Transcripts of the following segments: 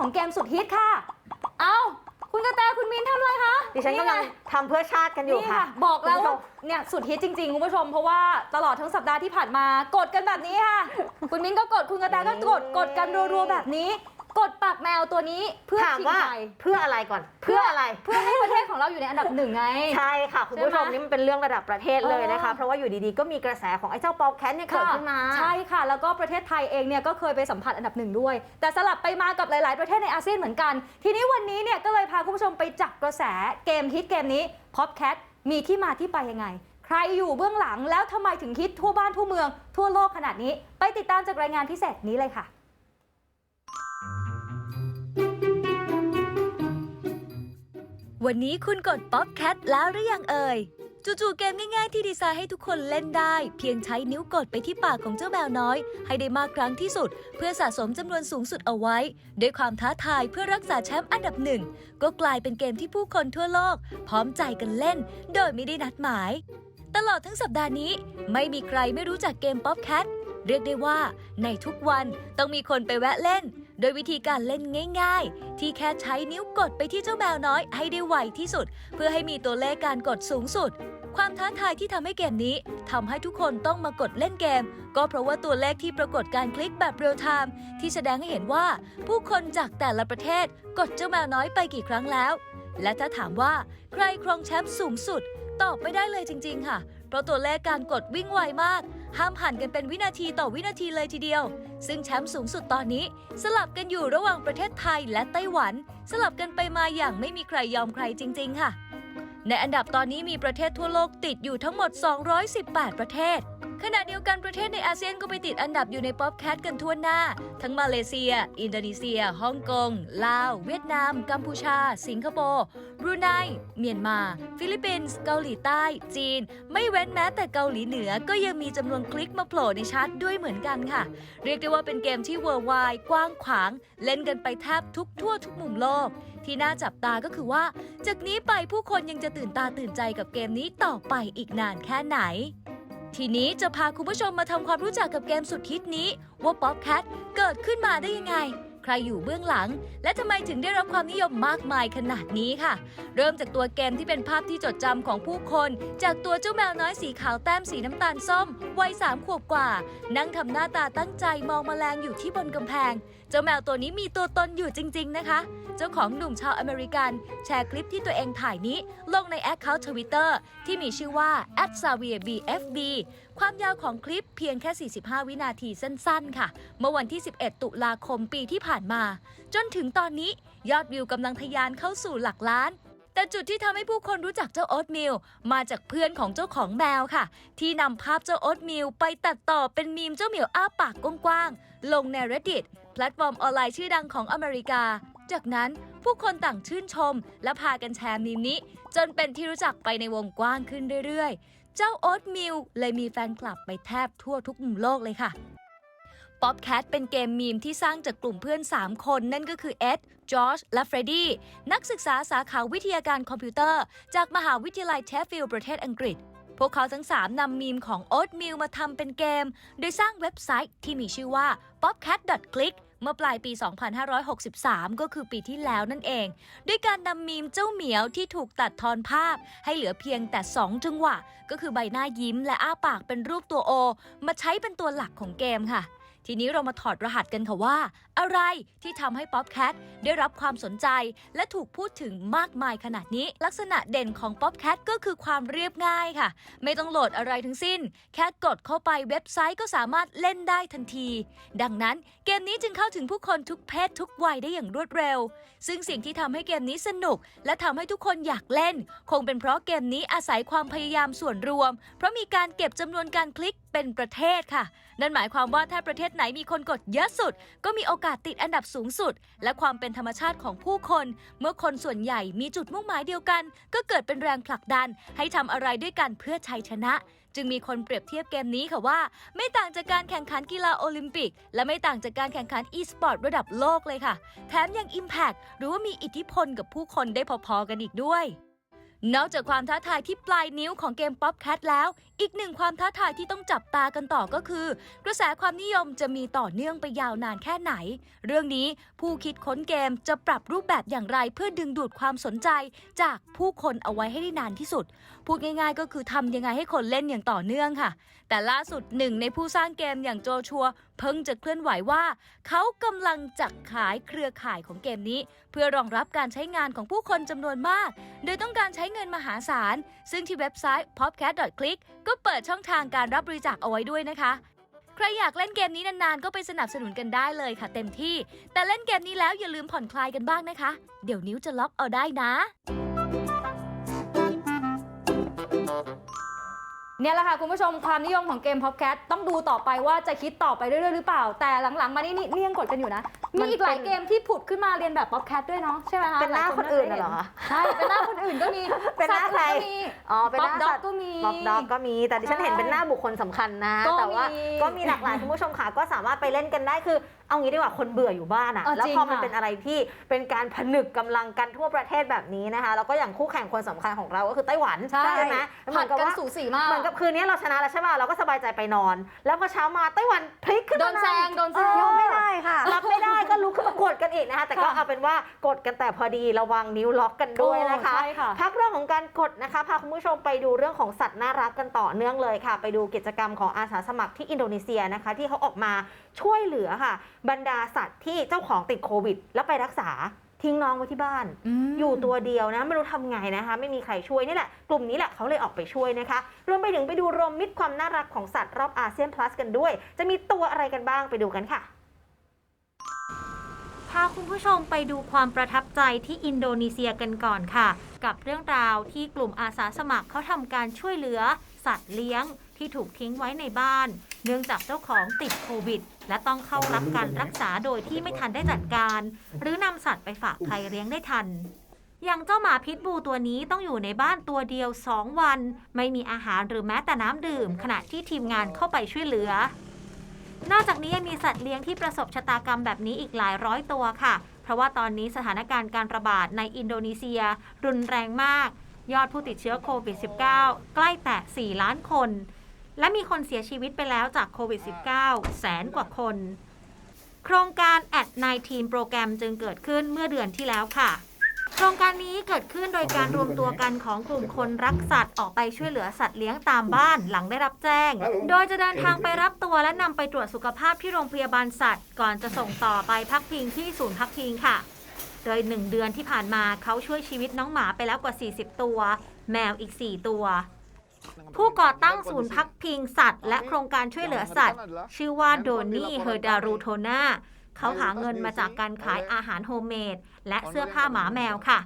ของเกมสุดฮิตค่ะ เอ้า คุณกระแตคุณมินทำอะไรคะดิฉันกำลังไทำเพื่อชาติกันอยู่นี่ค่ะ บอกแล้วคุณผู้ชม เนี่ยสุดฮิตจริงๆคุณผู้ชม เพราะว่าตลอดทั้งสัปดาห์ที่ผ่านมากดกันแบบนี้ค่ะ คุณมิ้นก็กดคุณกระแตก็กดกดกันรัวๆแบบนี้ กดปากแมวตัวนี้เพื่อถามชิงว่าชัยเพื่ออะไรก่อน เพื่ออะไร เพื่อให้ประเทศของเราอยู่ในอันดับหนึ่งไง ใช่ค่ะ คุณผู้ชมใช่ไหมนี่มันเป็นเรื่องระดับประเทศเลยนะคะเออเพราะว่าอยู่ดีๆ ก็มีกระแสของไอ้เจ้าปอมแคทเนี่ยเกิดขึ้นมา ใช่ค่ะ แล้วก็ประเทศไทยเองเนี่ยก็เคยไปสัมผัสอันดับหนึ่งด้วย แต่สลับไปมากับหลาย ๆ ประเทศในอาเซียนเหมือนกัน ทีนี้วันนี้เนี่ยก็เลยพาคุณผู้ชมไปจับกระแสเกมฮิตเกมนี้ Popcat มีที่มาที่ไปยังไง ใครอยู่เบื้องหลังแล้วทำไมถึงฮิตทั่วบ้านทั่วเมือง ทั่วโลกขนาดนี้ ไปติดตามจากรายงานพิเศษนี้เลยค่ะ วันนี้คุณกดป๊อปแคทแล้วหรือยังเอ่ย จู่ๆเกมง่ายๆที่ดีไซน์ให้ทุกคนเล่นได้ เพียงใช้นิ้วกดไปที่ปากของเจ้าแมวน้อย ให้ได้มากครั้งที่สุด เพื่อสะสมจำนวนสูงสุดเอาไว้ ด้วยความท้าทายเพื่อรักษาแชมป์อันดับหนึ่ง ก็กลายเป็นเกมที่ผู้คนทั่วโลก พร้อมใจกันเล่น โดยไม่ได้นัดหมาย ตลอดทั้งสัปดาห์นี้ ไม่มีใครไม่รู้จักเกมป๊อปแคทเรียกได้ว่าในทุกวันต้องมีคนไปแวะเล่น โดยวิธีการเล่นง่ายๆ ที่แค่ใช้นิ้วกดไปที่เจ้าแมวน้อยให้ได้ไวที่สุด เพื่อให้มีตัวเลขการกดสูงสุด ความท้าทายที่ทำให้เกมนี้ทำให้ทุกคนต้องมากดเล่นเกม ก็เพราะว่าตัวเลขที่ปรากฏการคลิกแบบเรียลไทม์ที่แสดงให้เห็นว่า ผู้คนจากแต่ละประเทศกดเจ้าแมวน้อยไปกี่ครั้งแล้ว และถ้าถามว่าใครครองแชมป์สูงสุด ตอบไม่ได้เลยจริง ๆ ค่ะ เพราะตัวเลขการกดวิ่งไวมาก ห้ามหันกันเป็นวินาทีต่อวินาทีเลยทีเดียว ซึ่งแชมป์สูงสุดตอนนี้ สลับกันอยู่ระหว่างประเทศไทยและไต้หวัน สลับกันไปมาอย่างไม่มีใครยอมใครจริง ๆ ค่ะ ในอันดับตอนนี้มีประเทศทั่วโลกติดอยู่ทั้งหมด 218 ประเทศ ขณะเดียวกันประเทศในอาเซียนก็ไปติดอันดับอยู่ในป๊อปแคทกันทั่วหน้า ทั้งมาเลเซีย อินโดนีเซีย ฮ่องกง ลาว เวียดนาม กัมพูชา สิงคโปร์บรูไน เมียนมา ฟิลิปปินส์ เกาหลีใต้ จีน ไม่เว้นแม้แต่เกาหลีเหนือก็ยังมีจำนวนคลิกมาโผล่ในชาร์ตด้วยเหมือนกันค่ะ เรียกได้ว่าเป็นเกมที่เวอร์ไวกว้างขวาง เล่นกันไปแทบทุกทั่วทุกมุมโลก ที่น่าจับตาก็คือว่า จากนี้ไปผู้คนยังจะตื่นตาตื่นใจกับเกมนี้ต่อไปอีกนานแค่ไหน ทีนี้จะพาคุณผู้ชมมาทำความรู้จักกับเกมสุดฮิตนี้ว่า Popcat เกิดขึ้นมาได้ยังไง รอยู่เบื้องหลัง และทำไมถึงได้รับความนิยมมากมายขนาดนี้ค่ะ เริ่มจากตัวเกมที่เป็นภาพที่จดจำของผู้คน จากตัวเจ้าแมวน้อยสีขาวแต้มสีน้ำตาลส้ม วัยสามขวบกว่า นั่งทำหน้าตาตั้งใจมองแมลงอยู่ที่บนกำแพง เจ้าแมวตัวนี้มีตัวตนอยู่จริง ๆ นะคะ เจ้าของหนุ่มชาวอเมริกัน แชร์คลิปที่ตัวเองถ่ายนี้ ลงในแอคเคาท์ทวิตเตอร์ที่มีชื่อว่า @savierbfb ความยาวของคลิปเพียงแค่ 45 วินาทีสั้นๆ ค่ะ เมื่อวันที่ 11 ตุลาคมปีที่ผ่านมา จนถึงตอนนี้ยอดวิวกำลังทะยานเข้าสู่หลักล้าน แต่จุดที่ทำให้ผู้คนรู้จักเจ้าโอ๊ตมิลมาจากเพื่อนของเจ้าของแมวค่ะ ที่นำภาพเจ้าโอ๊ตมิลไปตัดต่อเป็นมีมเจ้าเหมียวอ้าปากกว้างๆลงใน Reddit แพลตฟอร์มออนไลน์ชื่อดังของอเมริกา จากนั้นผู้คนต่างชื่นชม และพากันแชร์มีมนี้ จนเป็นที่รู้จักไปในวงกว้างขึ้นเรื่อยๆ เจ้าโอ๊ตมิลเลยมีแฟนคลับไปแทบทั่วทุกมุมโลกเลยค่ะป๊อปแคทเป็นเกมมีมที่สร้างจากกลุ่มเพื่อน 3 คนนั่นก็คือเอ็ด จอร์จ และเฟรดดี้ นักศึกษาสาขาวิทยาการคอมพิวเตอร์ จากมหาวิทยาลัยเทฟฟิลด์ประเทศอังกฤษ พวกเขาทั้ง 3นำมีมของโอ๊ตมิลมาทำเป็นเกม โดยสร้างเว็บไซต์ที่มีชื่อว่า popcat.click เมื่อปลายปี 2563 ก็คือปีที่แล้วนั่นเอง ด้วยการนำมีมเจ้าเหมียวที่ถูกตัดทอนภาพ ให้เหลือเพียงแต่ 2 จังหวะ ก็คือใบหน้ายิ้มและอ้าปากเป็นรูปตัวโอ มาใช้เป็นตัวหลักของเกมค่ะทีนี้เรามาถอดรหัสกันค่ะว่า อะไรที่ทำให้ Popcat ได้รับความสนใจ และถูกพูดถึงมากมายขนาดนี้ ลักษณะเด่นของ Popcat ก็คือความเรียบง่ายค่ะ ไม่ต้องโหลดอะไรทั้งสิ้น แค่กดเข้าไปเว็บไซต์ก็สามารถเล่นได้ทันที ดังนั้นเกมนี้จึงเข้าถึงผู้คนทุกเพศทุกวัยได้อย่างรวดเร็ว ซึ่งสิ่งที่ทำให้เกมนี้สนุก และทำให้ทุกคนอยากเล่น คงเป็นเพราะเกมนี้อาศัยความพยายามส่วนรวม เพราะมีการเก็บจำนวนการคลิกเป็นประเทศค่ะ นั่นหมายความว่าถ้าประเทศไหนมีคนกดเยอะสุด ก็มีโอกาสติดอันดับสูงสุด และความเป็นธรรมชาติของผู้คน เมื่อคนส่วนใหญ่มีจุดมุ่งหมายเดียวกัน ก็เกิดเป็นแรงผลักดัน ให้ทำอะไรด้วยกันเพื่อชัยชนะ จึงมีคนเปรียบเทียบเกมนี้ค่ะว่า ไม่ต่างจากการแข่งขันกีฬาโอลิมปิก และไม่ต่างจากการแข่งขันอีสปอร์ตระดับโลกเลยค่ะ แถมยัง Impact หรือว่ามีอิทธิพลกับผู้คนได้พอๆกันอีกด้วย นอกจากความท้าทายที่ปลายนิ้วของเกม Pop Cat แล้ว อีกหนึ่งความท้าทายที่ต้องจับตากันต่อก็คือ กระแสความนิยมจะมีต่อเนื่องไปยาวนานแค่ไหน เรื่องนี้ผู้คิดค้นเกมจะปรับรูปแบบอย่างไรเพื่อดึงดูดความสนใจ จากผู้คนเอาไว้ให้ได้นานที่สุด พูดง่ายๆ ก็คือทำยังไงให้คนเล่นอย่างต่อเนื่องค่ะ แต่ล่าสุดหนึ่งในผู้สร้างเกมอย่างโจชัว เพิ่งจะเคลื่อนไหวว่า เขากำลังจะขายเครือข่ายของเกมนี้ เพื่อรองรับการใช้งานของผู้คนจำนวนมาก โดยต้องการใช้เงินมหาศาล ซึ่งที่เว็บไซต์ popcat.click ก็เปิดช่องทางการรับบริจาคเอาไว้ด้วยนะคะใครอยากเล่นเกมนี้นานๆ ก็ไปสนับสนุนกันได้เลยค่ะเต็มที่ แต่เล่นเกมนี้แล้วอย่าลืมผ่อนคลายกันบ้างนะคะ เดี๋ยวนิ้วจะล็อกเอาได้นะ เนี่ยแหละค่ะคุณผู้ชมความนิยมของเกม Popcat ต้องดูต่อไปว่าจะคิดต่อไปเรื่อยๆหรือเปล่า แต่หลังๆ มานี่นี่นี่ยังกดกันอยู่นะ มีอีกหลายเกมที่ผุดขึ้นมาเรียนแบบ Popcat ด้วยเนาะใช่ไหมคะเป็นหน้าลยคนอื่นได้น่ะเหรอคะใช่เป็นหน้าคนอื่นก็มีเป็นหน้าใครสัตว์ก็มีอ๋อเป็นหป๊อปน้าด็อกสัตว์ก็มีป๊อปด็อกก็มี แต่ดิฉันใช่เห็นเป็นหน้าบุคคลสำคัญนะก็แต่ว่ามีก็มีหลากหลายคุณผู้ชมค่ะก็สามารถไปเล่นกันได้คือ เอางี้ดีกว่าคนเบื่ออยู่บ้านอะเออแล้วจริงพอมันค่ะเป็นอะไรที่เป็นการผนึกกำลังกันทั่วประเทศแบบนี้นะคะแล้วก็อย่างคู่แข่งคนสำคัญของเราก็คือไต้หวันใช่ ไหมเหผัมืดอนกับกันว่าสูสีมาก เหมือนกับคืนนี้เราชนะแล้วใช่ป่ะเราก็สบายใจไปนอน แล้วพอเช้ามาไต้หวันพลิกขึ้นโดมานแซง โดนแซงเออไม่ได้ค่ะ รับไม่ได้ก็ลุกขึ้นมากดกันอีกนะคะ แต่ก็ค่ะเอาเป็นว่ากดกันแต่พอดีระวังนิ้วล็อกกันด้วยนะคะ โอ้ใช่ค่ะ พักเรื่องของการกดนะคะพาคุณผู้ชมไปดูเรื่องของสัตว์น่ารักกันต่อเนื่องเลยค่ะ ไปดูกิจกรรมของอาสาสมัครที่อินโดนีเซียนะคะ ที่เขาออกมาช่วยเหลือค่ะ บรรดาสัตว์ที่เจ้าของติดโควิด แล้วไปรักษาทิ้งน้องไว้ที่บ้านมอยู่ตัวเดียวนะไม่รู้ทำไงนะคะ ไม่มีใครช่วยนี่แหละ กลุ่มนี้แหละเขาเลยออกไปช่วยนะคะ รวมไปถึงไปดูรวมมิตรความน่ารักของสัตว์รอบอาเซียนพลัสกันด้วย จะมีตัวอะไรกันบ้างไปดูกันค่ะพาคุณผู้ชมไปดูความประทับใจที่อินโดนีเซียกันก่อนค่ะ กับเรื่องราวที่กลุ่มอาสาสมัครเขาทำการช่วยเหลือ สัตว์เลี้ยงที่ถูกทิ้งไว้ในบ้าน เนื่องจากเจ้าของติดโควิด และต้องเข้ารับการรักษาโดยที่ไม่ทันได้จัดการ หรือนำสัตว์ไปฝากใครเลี้ยงได้ทัน อย่างเจ้าหมาพิษบูตัวนี้ต้องอยู่ในบ้านตัวเดียว 2 วัน ไม่มีอาหารหรือแม้แต่น้ำดื่ม ขณะที่ทีมงานเข้าไปช่วยเหลือ นอกจากนี้ยังมีสัตว์เลี้ยงที่ประสบชะตากรรมแบบนี้อีกหลายร้อยตัวค่ะ เพราะว่าตอนนี้สถานการณ์การระบาดในอินโดนีเซีย รุนแรงมาก ยอดผู้ติดเชื้อโควิด -19 ใกล้แตะ4ล้านคน และมีคนเสียชีวิตไปแล้วจากโควิด -19 แสนกว่าคน โครงการ at 19 โปรแกรมจึงเกิดขึ้นเมื่อเดือนที่แล้วค่ะ โครงการนี้เกิดขึ้นโดยการรวมตัวกันของกลุ่มคนรักสัตว์ออกไปช่วยเหลือสัตว์เลี้ยงตามบ้านหลังได้รับแจ้ง โดยจะเดินทางไปรับตัวและนำไปตรวจสุขภาพที่โรงพยาบาลสัตว์ ก่อนจะส่งต่อไปพักพิงที่ศูนย์พักพิงค่ะโดยหนึ่งเดือนที่ผ่านมาเขาช่วยชีวิตน้องหมาไปแล้วกว่า 40 ตัว แมวอีก 4 ตัว ผู้ก่อตั้งศูนย์พักพิงสัตว์ และโครงการช่วยเหลือสัตว์ ชื่อว่าโดนี่เฮอร์ดารูโทนาเขาหาเงินมาจากการขายอาหารโฮมเมดและเสื้อผ้าหมาแมวค่ะ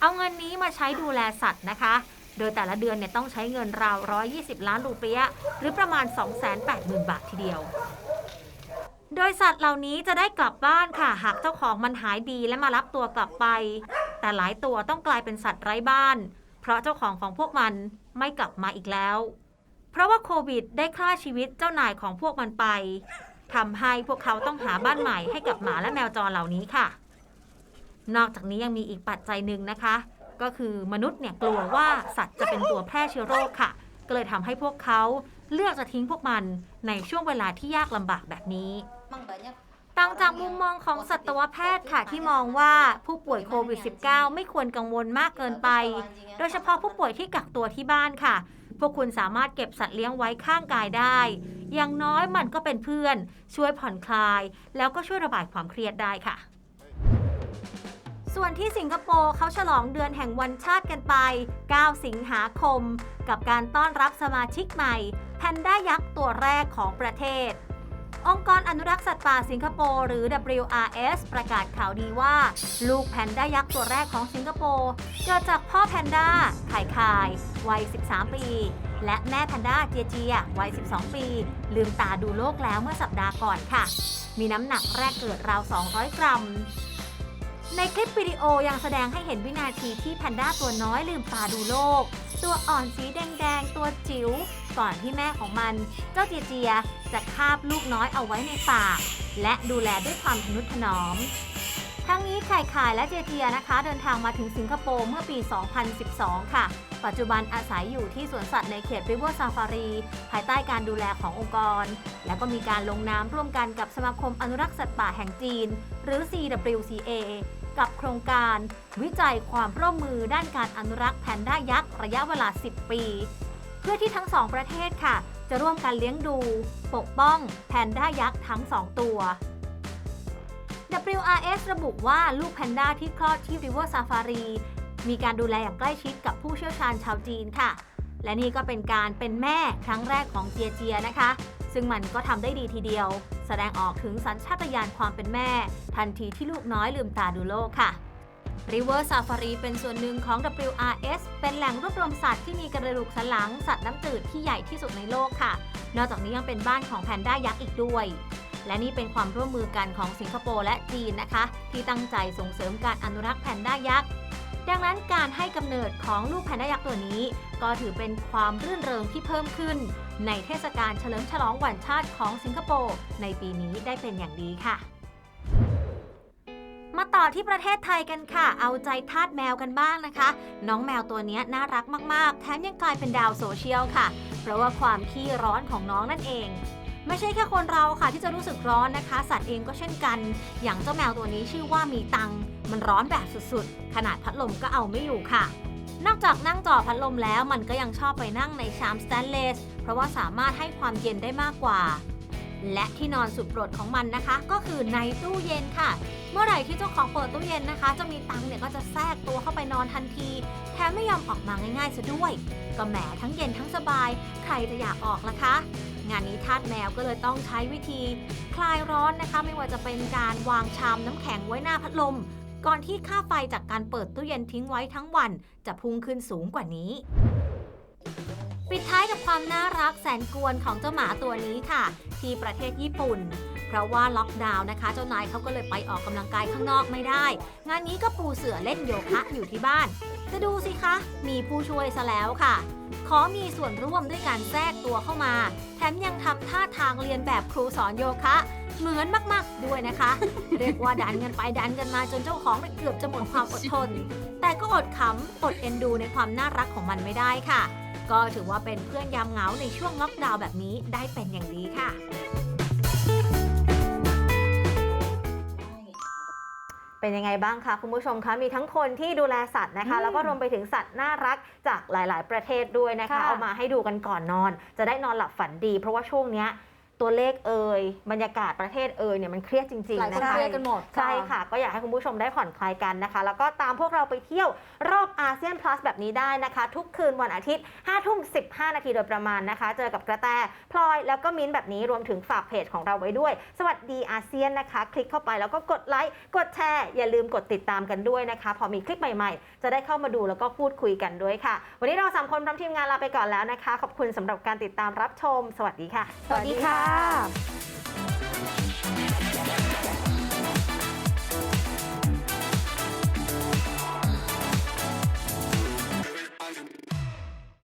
เอาเงินนี้มาใช้ดูแลสัตว์นะคะ โดยแต่ละเดือนเนี่ยต้องใช้เงินราว 120 ล้านรูเปียะหรือประมาณ 280,000 บาททีเดียวโดยสัตว์เหล่านี้จะได้กลับบ้านค่ะ หากเจ้าของมันหายดีและมารับตัวกลับไป แต่หลายตัวต้องกลายเป็นสัตว์ไร้บ้าน เพราะเจ้าของของพวกมัน ไม่กลับมาอีกแล้ว เพราะว่าโควิดได้ฆ่าชีวิตเจ้านายของพวกมันไปทำให้พวกเขาต้องหาบ้านใหม่ให้กับหมาและแมวจรเหล่านี้ค่ะ นอกจากนี้ยังมีอีกปัจจัยหนึ่งนะคะ ก็คือมนุษย์เนี่ยกลัวว่าสัตว์จะเป็นตัวแพร่เชื้อโรคค่ะ ก็เลยทำให้พวกเขาเลือกจะทิ้งพวกมันในช่วงเวลาที่ยากลำบากแบบนี้ ต่างจากมุมมองของสัตวแพทย์ค่ะที่มองว่าผู้ป่วยโควิด -19 ไม่ควรกังวลมากเกินไป โดยเฉพาะผู้ป่วยที่กักตัวที่บ้านค่ะ พวกคุณสามารถเก็บสัตว์เลี้ยงไว้ข้างกายได้ อย่างน้อยมันก็เป็นเพื่อน ช่วยผ่อนคลาย แล้วก็ช่วยระบายความเครียดได้ค่ะ ส่วนที่สิงคโปร์เขาฉลองเดือนแห่งวันชาติกันไป 9 สิงหาคม กับการต้อนรับสมาชิกใหม่แพนด้ายักษ์ตัวแรกของประเทศ องค์กรอนุรักษ์สัตว์ป่าสิงคโปร์หรือ WRS ประกาศข่าวดีว่า ลูกแพนด้ายักษ์ตัวแรกของสิงคโปร์เกิดจากพ่อแพนด้าไข่ไข่วัย 13 ปี และแม่แพนด้าเจียเจียวัย 12 ปี ลืมตาดูโลกแล้วเมื่อสัปดาห์ก่อนค่ะ มีน้ำหนักแรกเกิดราว 200 กรัม ในคลิปวิดีโอยังแสดงให้เห็นวินาทีที่แพนด้าตัวน้อยลืมตาดูโลก ตัวอ่อนสีแดงๆ ตัวจิ๋วก่อนที่แม่ของมัน เจ้าเจียเจียจะคาบลูกน้อยเอาไว้ในปาก และดูแลด้วยความทนุถนอม ทั้งนี้ไข่ขายและเจเจียนะคะ เดินทางมาถึงสิงคโปร์เมื่อปี 2012 ค่ะ ปัจจุบันอาศัยอยู่ที่สวนสัตว์ในเขต River Safari ภายใต้การดูแลขององค์กร และก็มีการลงนามร่วมกันกับสมาคมอนุรักษ์สัตว์ป่าแห่งจีน หรือ CWCA กับโครงการ วิจัยความร่วมมือด้านการอนุรักษ์แพนด้ายักษ์ระยะเวลา 10 ปี เพื่อที่ทั้งสองประเทศค่ะ จะร่วมกันเลี้ยงดู ปกป้องแพนด้ายักษ์ทั้งสองตัว WRS ระบุว่าลูกแพนด้าที่คลอดที่ River Safari มีการดูแลอย่างใกล้ชิดกับผู้เชี่ยวชาญชาวจีนค่ะ และนี่ก็เป็นการเป็นแม่ครั้งแรกของเจียเจียนะคะ ซึ่งมันก็ทำได้ดีทีเดียว แสดงออกถึงสัญชาตญาณความเป็นแม่ ทันทีที่ลูกน้อยลืมตาดูโลกค่ะ River Safari เป็นส่วนหนึ่งของ WRS เป็นแหล่งรวบรวมสัตว์ที่มีกระดูกสันหลังสัตว์น้ำจืดที่ใหญ่ที่สุดในโลกค่ะ นอกจากนี้ยังเป็นบ้านของแพนด้ายักษ์อีกด้วย และนี่เป็นความร่วมมือกันของสิงคโปร์และจีนนะคะ ที่ตั้งใจส่งเสริมการอนุรักษ์แพนด้ายักษ์ ดังนั้นการให้กำเนิดของลูกแพนด้ายักษ์ตัวนี้ ก็ถือเป็นความรื่นเริงที่เพิ่มขึ้น ในเทศกาลเฉลิมฉลองวันชาติของสิงคโปร์ในปีนี้ได้เป็นอย่างดีค่ะมาต่อที่ประเทศไทยกันค่ะ เอาใจทาสแมวกันบ้างนะคะ น้องแมวตัวนี้น่ารักมาก ๆ แถมยังกลายเป็นดาวโซเชียลค่ะ เพราะว่าความขี้ร้อนของน้องนั่นเอง ไม่ใช่แค่คนเราค่ะที่จะรู้สึกร้อนนะคะ สัตว์เองก็เช่นกัน อย่างเจ้าแมวตัวนี้ชื่อว่ามีตัง มันร้อนแบบสุดๆ ขนาดพัดลมก็เอาไม่อยู่ค่ะ นอกจากนั่งจ่อพัดลมแล้วมันก็ยังชอบไปนั่งในชามสแตนเลส เพราะว่าสามารถให้ความเย็นได้มากกว่า และที่นอนสุดโปรดของมันนะคะ ก็คือในตู้เย็นค่ะ เมื่อไหร่ที่เจ้าของเปิดตู้เย็นนะคะเจ้ามีตังเนี่ยก็จะแทรกตัวเข้าไปนอนทันทีแถมไม่ยอมออกมาง่ายๆซะด้วย ก็แหมทั้งเย็นทั้งสบาย ใครจะอยากออกล่ะคะ งานนี้ทาสแมวก็เลยต้องใช้วิธีคลายร้อนนะคะ ไม่ว่าจะเป็นการวางชามน้ำแข็งไว้หน้าพัดลม ก่อนที่ค่าไฟจากการเปิดตู้เย็นทิ้งไว้ทั้งวัน จะพุ่งขึ้นสูงกว่านี้ ปิดท้ายกับความน่ารักแสนกวนของเจ้าหมาตัวนี้ค่ะ ที่ประเทศญี่ปุ่นเพราะว่าล็อกดาวน์นะคะ เจ้านายเขาก็เลยไปออกกำลังกายข้างนอกไม่ได้ งานนี้ก็ปูเสือเล่นโยคะอยู่ที่บ้าน จะดูสิคะ มีผู้ช่วยซะแล้วค่ะ ขอมีส่วนร่วมด้วยการแทรกตัวเข้ามา แถมยังทำท่าทางเรียนแบบครูสอนโยคะ เหมือนมากๆด้วยนะคะ เรียกว่าดันกันไปดันกันมาจนเจ้าของเนี่ยเกือบจะหมดความอดทน แต่ก็อดขำอดเอ็นดูในความน่ารักของมันไม่ได้ค่ะ ก็ถือว่าเป็นเพื่อนยามเหงาในช่วงล็อกดาวน์แบบนี้ได้เป็นอย่างดีค่ะ เป็นยังไงบ้างคะคุณผู้ชมคะมีทั้งคนที่ดูแลสัตว์นะคะอืมแล้วก็รวมไปถึงสัตว์น่ารักจากหลาย ๆ ประเทศด้วยนะคะค่ะเอามาให้ดูกันก่อนนอน จะได้นอนหลับฝันดี เพราะว่าช่วงเนี้ย ตัวเลขเอ่ยบรรยากาศประเทศเอ่ยเนี่ยมันเครียดจริงหลายๆคนนะคะเครียดกันหมดใช่ค่ะ ก็อยากให้คุณผู้ชมได้ผ่อนคลายกันนะคะ แล้วก็ตามพวกเราไปเที่ยวรอบอาเซียน plus แบบนี้ได้นะคะ ทุกคืนวันอาทิตย์5ทุ่ม15 นาทีโดยประมาณนะคะ เจอกับกระแตพลอยแล้วก็มิ้นท์แบบนี้รวมถึงฝากเพจของเราไว้ด้วย สวัสดีอาเซียนนะคะ คลิกเข้าไปแล้วก็กดไลค์กดแชร์อย่าลืมกดติดตามกันด้วยนะคะ พอมีคลิปใหม่ๆ จะได้เข้ามาดูแล้วก็พูดคุยกันด้วยค่ะ วันนี้เราสามคนพร้อมทีมงานลาไปก่อนแล้วนะคะ ขอบคุณสำหรับการติดตามรับชม สวัสดีค่ะ สวัสดีค่ะ